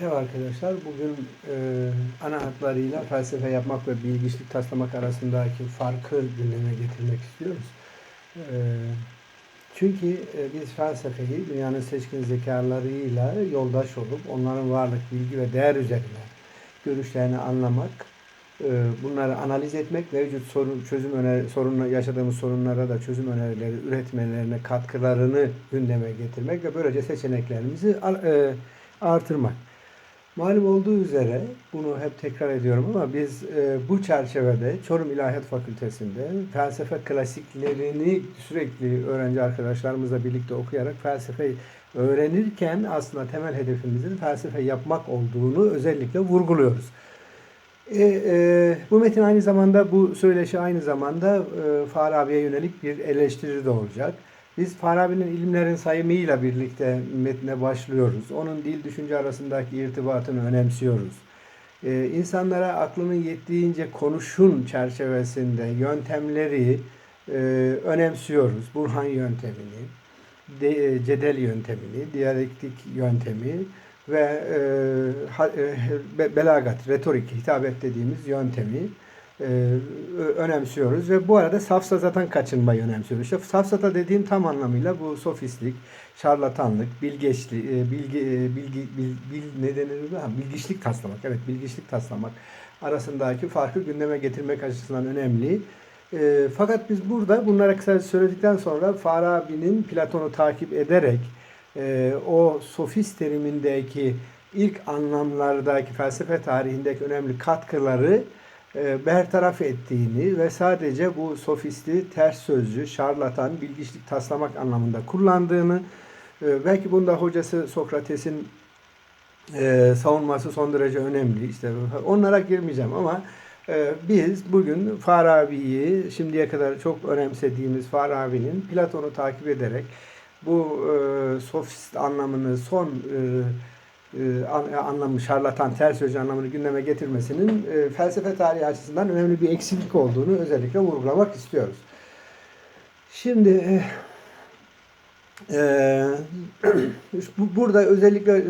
Merhaba arkadaşlar. Bugün e, ana hatlarıyla felsefe yapmak ve bilgiçlik taslamak arasındaki farkı gündeme getirmek istiyoruz. E, çünkü e, biz felsefeyi dünyanın seçkin zekalarıyla yoldaş olup onların varlık, bilgi ve değer üzerine görüşlerini anlamak, e, bunları analiz etmek, mevcut sorun, çözüm öneri, sorunla yaşadığımız sorunlara da çözüm önerileri üretmelerine katkılarını gündeme getirmek ve böylece seçeneklerimizi e, artırmak. Malum olduğu üzere bunu hep tekrar ediyorum ama biz e, bu çerçevede Çorum İlahiyat Fakültesi'nde felsefe klasiklerini sürekli öğrenci arkadaşlarımızla birlikte okuyarak felsefe öğrenirken aslında temel hedefimizin felsefe yapmak olduğunu özellikle vurguluyoruz. E, e, bu metin aynı zamanda bu söyleşi aynı zamanda e, Farabi'ye yönelik bir eleştiri de olacak. Biz Farabi'nin ilimlerin sayımıyla birlikte metne başlıyoruz. Onun dil düşünce arasındaki irtibatını önemsiyoruz. Ee, insanlara aklının yettiğince konuşun çerçevesinde yöntemleri e, önemsiyoruz. Burhan yöntemini, de, e, cedel yöntemini, diyalektik yöntemi ve e, ha, e, be- belagat, retorik, hitabet dediğimiz yöntemi önemsiyoruz ve bu arada safsatadan kaçınmayı önemsiyoruz. İşte safsata dediğim tam anlamıyla bu sofistlik, şarlatanlık, bilgeçli, e, bilgi, e, bilgi, bil, bil, ne denir? Ha, bilgiçlik taslamak. Evet, bilgiçlik taslamak arasındaki farkı gündeme getirmek açısından önemli. E, fakat biz burada bunlara kısaca söyledikten sonra Farabi'nin Platon'u takip ederek e, o sofist terimindeki ilk anlamlardaki felsefe tarihindeki önemli katkıları e, bertaraf ettiğini ve sadece bu sofisti ters sözcü, şarlatan, bilgiçlik taslamak anlamında kullandığını, e, belki bunda hocası Sokrates'in e, savunması son derece önemli. İşte onlara girmeyeceğim ama e, biz bugün Farabi'yi şimdiye kadar çok önemsediğimiz Farabi'nin Platon'u takip ederek bu e, sofist anlamını son e, e, anlamı şarlatan, ters hoca anlamını gündeme getirmesinin e, felsefe tarihi açısından önemli bir eksiklik olduğunu özellikle vurgulamak istiyoruz. Şimdi e, burada özellikle